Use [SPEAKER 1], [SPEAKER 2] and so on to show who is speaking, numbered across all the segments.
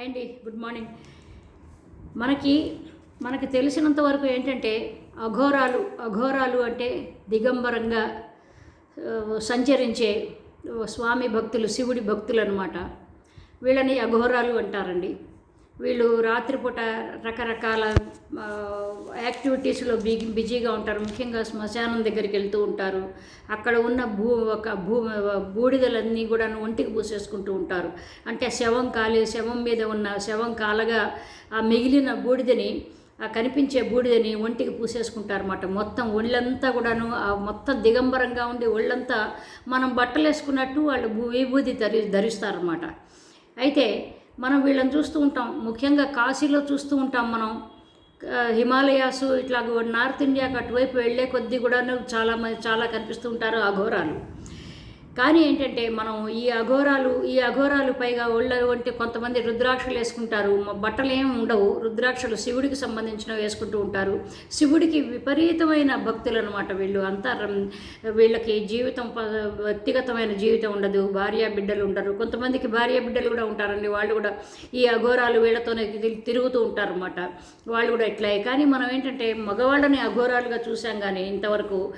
[SPEAKER 1] Hi అండి good morning. మనకి మనకి తెలిసినంత వరకు ఏంటంటే అఘోరాలు అఘోరాలు అంటే దిగంబరంగా సంచరించే స్వామి భక్తులు శివుడి భక్తులు అనమాట వీళ్ళని అఘోరాలు అంటారండి. వీళ్ళు రాత్రిపూట రకరకాల యాక్టివిటీస్లో బిగి బిజీగా ఉంటారు. ముఖ్యంగా శ్మశానం దగ్గరికి వెళ్తూ ఉంటారు. అక్కడ ఉన్న భూ ఒక భూ బూడిదలన్నీ కూడా ఒంటికి పూసేసుకుంటూ ఉంటారు. అంటే శవం కాలి శవం మీద ఉన్న శవం కాలగా ఆ మిగిలిన బూడిదని ఆ కనిపించే బూడిదని ఒంటికి పూసేసుకుంటారన్నమాట. మొత్తం ఒళ్ళంతా కూడాను ఆ మొత్తం దిగంబరంగా ఉండి ఒళ్ళంతా మనం బట్టలు వేసుకున్నట్టు వాళ్ళు భూ విభూది ధరి ధరిస్తారన్నమాట. అయితే మనం వీళ్ళని చూస్తూ ఉంటాం. ముఖ్యంగా కాశీలో చూస్తూ ఉంటాం మనం. హిమాలయాసు హిమాలయాస్ ఇట్లా నార్త్ ఇండియాకి అటువైపు వెళ్ళే కొద్దీ కూడా చాలా చాలా కనిపిస్తూ ఉంటారు అఘోరాలు కానీ ఏంటంటే మనం ఈ అఘోరాలు ఈ అఘోరాలు పైగా ఒళ్ళ వంటి కొంతమంది రుద్రాక్షలు వేసుకుంటారు. బట్టలు ఏమి ఉండవు. రుద్రాక్షలు శివుడికి సంబంధించినవి వేసుకుంటూ ఉంటారు. శివుడికి విపరీతమైన భక్తులు అనమాట వీళ్ళు. అంతా వీళ్ళకి జీవితం ప- వ్యక్తిగతమైన జీవితం ఉండదు. భార్య బిడ్డలు ఉండరు. కొంతమందికి భార్య బిడ్డలు కూడా ఉంటారండి. వాళ్ళు కూడా ఈ అఘోరాలు వీళ్ళతోనే తిరుగుతూ తిరుగుతూ ఉంటారన్నమాట. వాళ్ళు కూడా ఇట్లా. కానీ మనం ఏంటంటే మగవాళ్ళని అఘోరాలుగా చూసాం కానీ ఇంతవరకు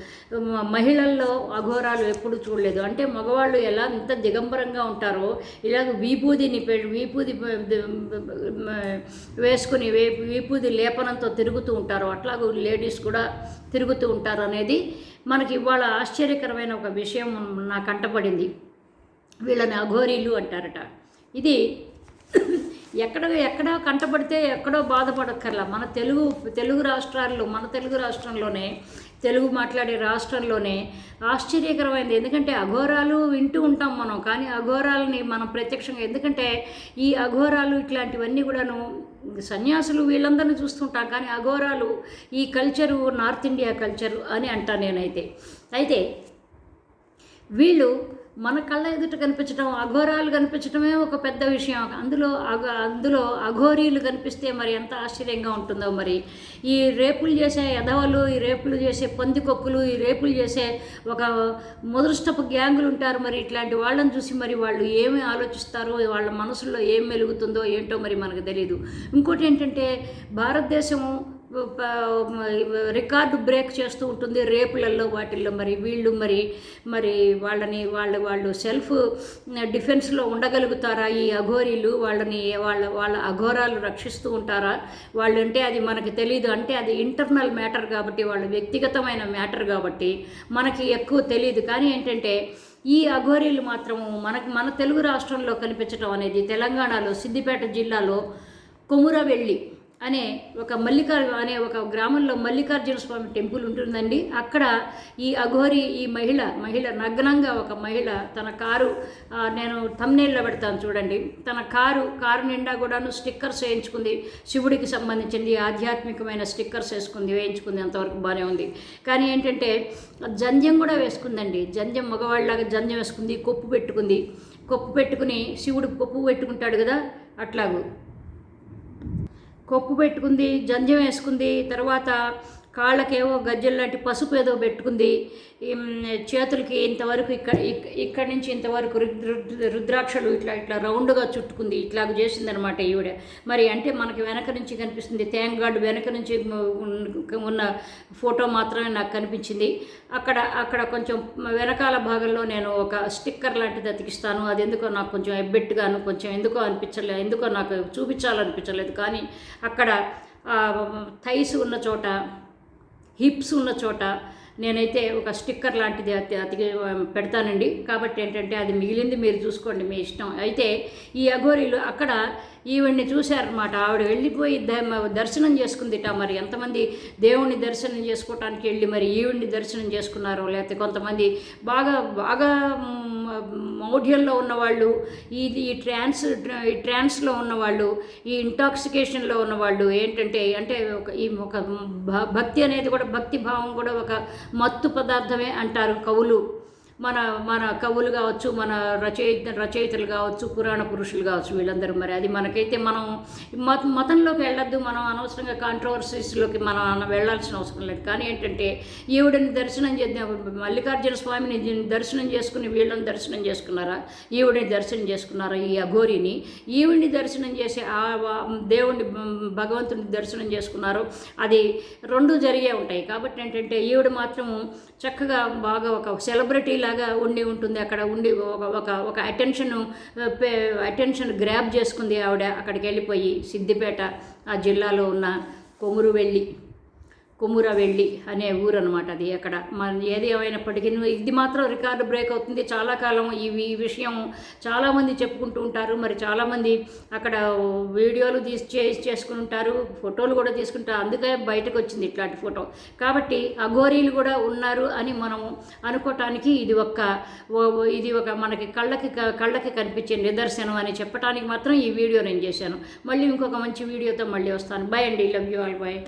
[SPEAKER 1] మహిళల్లో అఘోరాలు ఎప్పుడు చూడలేదు. అంటే మగవాళ్ళు ఎలా ఎంత దిగంబరంగా ఉంటారో ఇలాగ వీపూదిని వీపూది వేసుకుని వే వీపూది లేపనంతో తిరుగుతూ ఉంటారు. అట్లాగూ లేడీస్ కూడా తిరుగుతూ ఉంటారు అనేది మనకి ఇవాళ ఆశ్చర్యకరమైన ఒక విషయం నా కంటపడింది. వీళ్ళని అఘోరీలు అంటారట. ఇది ఎక్కడ ఎక్కడో కంటపడితే ఎక్కడో బాధపడక్కర్లా. మన తెలుగు తెలుగు రాష్ట్రాల్లో మన తెలుగు రాష్ట్రంలోనే తెలుగు మాట్లాడే రాష్ట్రంలోనే ఆశ్చర్యకరమైనది ఎందుకంటే అఘోరాలు వింటూ ఉంటాం మనం కానీ అఘోరాలని మనం ప్రత్యక్షంగా ఎందుకంటే ఈ అఘోరాలు ఇట్లాంటివన్నీ కూడాను సన్యాసులు వీళ్ళందరినీ చూస్తుంటాం కానీ అఘోరాలు ఈ కల్చరు నార్త్ ఇండియా కల్చరు అని అంటాను నేనైతే. అయితే వీళ్ళు మన కళ్ళ ఎదుట కనిపించడం అఘోరాలు కనిపించడమే ఒక పెద్ద విషయం. అందులో అఘ అందులో అఘోరీలు కనిపిస్తే మరి ఎంత ఆశ్చర్యంగా ఉంటుందో మరి. ఈ రేపులు చేసే ఎదవలు ఈ రేపులు చేసే పందికొక్కులు ఈ రేపులు చేసే ఒక ముదృష్టపు గ్యాంగులు ఉంటారు మరి. ఇట్లాంటి వాళ్ళని చూసి మరి వాళ్ళు ఏమి ఆలోచిస్తారో వాళ్ళ మనసులో ఏం మెలుగుతుందో ఏంటో మరి మనకు తెలియదు ఇంకోటి ఏంటంటే భారతదేశము రికార్డు బ్రేక్ చేస్తూ ఉంటుంది. రేపులలో వాటిల్లో మరి వీళ్ళు మరి మరి వాళ్ళని వాళ్ళు వాళ్ళు సెల్ఫ్ డిఫెన్స్లో ఉండగలుగుతారా? ఈ అఘోరీలు వాళ్ళని వాళ్ళ వాళ్ళ అఘోరాలు రక్షిస్తూ ఉంటారా? వాళ్ళు అంటే అది మనకి తెలియదు అంటే అది ఇంటర్నల్ మ్యాటర్ కాబట్టి వాళ్ళు వ్యక్తిగతమైన మ్యాటర్ కాబట్టి మనకి ఎక్కువ తెలియదు కానీ ఏంటంటే ఈ అఘోరీలు మాత్రము మనకు మన తెలుగు రాష్ట్రంలో కనిపించడం అనేది తెలంగాణలో సిద్దిపేట జిల్లాలో కొమురవెల్లి అనే ఒక మల్లికార్ అనే ఒక గ్రామంలో మల్లికార్జున స్వామి టెంపుల్ ఉంటుందండి. అక్కడ ఈ అఘోరి ఈ మహిళ మహిళ నగ్నంగా ఒక మహిళ తన కారు నేను తమ్నేల్లో పెడతాను చూడండి. తన కారు కారు నిండా కూడాను స్టిక్కర్స్ వేయించుకుంది. శివుడికి సంబంధించింది ఆధ్యాత్మికమైన స్టిక్కర్స్ వేసుకుంది వేయించుకుంది. అంతవరకు బాగానే ఉంది. కానీ ఏంటంటే జంధ్యం కూడా వేసుకుందండి. జంధ్యం మగవాళ్ళలాగా జంధ్యం వేసుకుంది కొప్పు పెట్టుకుంది. కొప్పు పెట్టుకుని శివుడు కొప్పు పెట్టుకుంటాడు కదా అట్లాగూ. కొప్పు పెట్టుకుంది జంజం వేసుకుంది తర్వాత కాళ్ళకేవో గజ్జలు లాంటి పసుపు ఏదో పెట్టుకుంది. చేతులకి ఇంతవరకు ఇక్కడ ఇక్కడి నుంచి ఇంతవరకు రుద్- రుద్- రుద్రాక్షలు ఇట్లా ఇట్లా రౌండ్గా చుట్టుకుంది. ఇట్లా చేసిందనమాట ఈవిడ. మరి అంటే మనకి వెనక నుంచి కనిపిస్తుంది. థ్యాంక్ గాడ్ వెనక నుంచి ఉన్న- ఉన్న ఫోటో మాత్రమే నాకు కనిపించింది. అక్కడ అక్కడ కొంచెం వెనకాల భాగంలో నేను ఒక స్టిక్కర్ లాంటిది అతికిస్తాను. అది ఎందుకో నాకు కొంచెం ఎబ్బెట్టుగాను కొంచెం ఎందుకో అనిపించలేదు ఎందుకో నాకు చూపించాలనిపించలేదు. కానీ అక్కడ థైస్ ఉన్న చోట హిప్స్ ఉన్న చోట నేనైతే ఒక స్టిక్కర్ లాంటిది అతి అతికి పెడతానండి. కాబట్టి ఏంటంటే అది మిగిలింది మీరు చూసుకోండి మీ ఇష్టం. అయితే ఈ అఘోరీలు అక్కడ ఈవిడ్ని చూశారనమాట ఆవిడ వెళ్ళిపోయి దర్శనం చేసుకుందిట మరి. ఎంతమంది దేవుణ్ణి దర్శనం చేసుకోవటానికి వెళ్ళి మరి ఈవిడ్ని దర్శనం చేసుకున్నారో లేకపోతే కొంతమంది బాగా బాగా మౌఢ్యంలో ఉన్నవాళ్ళు ఈ ఈ ట్రాన్స్ ఈ ట్రాన్స్లో ఉన్నవాళ్ళు ఈ ఇంటాక్సికేషన్లో ఉన్నవాళ్ళు ఏంటంటే అంటే ఒక ఈ ఒక భ- భక్తి అనేది కూడా భక్తి భావం కూడా ఒక మత్తు పదార్థమే అంటారు కవులు. మన మన కవులు కావచ్చు మన రచయిత రచయితలు కావచ్చు పురాణ పురుషులు కావచ్చు వీళ్ళందరూ మరి అది మనకైతే మనం మత మతంలోకి వెళ్ళొద్దు మనం అనవసరంగా కాంట్రవర్సీస్లోకి మనం వెళ్ళాల్సిన అవసరం లేదు. కానీ ఏంటంటే ఈవిడని దర్శనం చేద్దాం మల్లికార్జున స్వామిని దర్శనం చేసుకుని వీళ్ళని దర్శనం చేసుకున్నారా? ఈవిడిని దర్శనం చేసుకున్నారా ఈ అఘోరిని? ఈవిడిని దర్శనం చేసి ఆ దేవుడిని దేవుణ్ణి భగవంతుని దర్శనం చేసుకున్నారు? అది రెండు జరిగే ఉంటాయి. కాబట్టి ఏంటంటే ఈవిడ మాత్రం చక్కగా బాగా ఒక సెలబ్రిటీలా లాగా ఉండి ఉంటుంది. అక్కడ ఉండి ఒక ఒక ఒక అటెన్షన్ అటెన్షన్ గ్రాప్ చేసుకుంది ఆవిడ. అక్కడికి వెళ్ళిపోయి సిద్దిపేట ఆ జిల్లాలో ఉన్న కొమురు వెళ్ళి కొమురవెల్లి అనే ఊరు అనమాట అది అక్కడ. మన ఏది ఏమైనప్పటికీ ఇది మాత్రం రికార్డు బ్రేక్ అవుతుంది. చాలా కాలం ఈ ఈ విషయం చాలామంది చెప్పుకుంటూ ఉంటారు. మరి చాలామంది అక్కడ వీడియోలు తీసి చేసి చేసుకుని ఉంటారు. ఫోటోలు కూడా తీసుకుంటారు అందుకే బయటకు వచ్చింది ఇట్లాంటి ఫోటో. కాబట్టి అఘోరీలు కూడా ఉన్నారు అని మనం అనుకోవటానికి ఇది ఒక ఇది ఒక మనకి కళ్ళకి క- కళ్ళకి కనిపించే నిదర్శనం అని చెప్పడానికి మాత్రం ఈ వీడియో నేను చేశాను. మళ్ళీ ఇంకొక మంచి వీడియోతో మళ్ళీ వస్తాను. బై అండి. Love you all by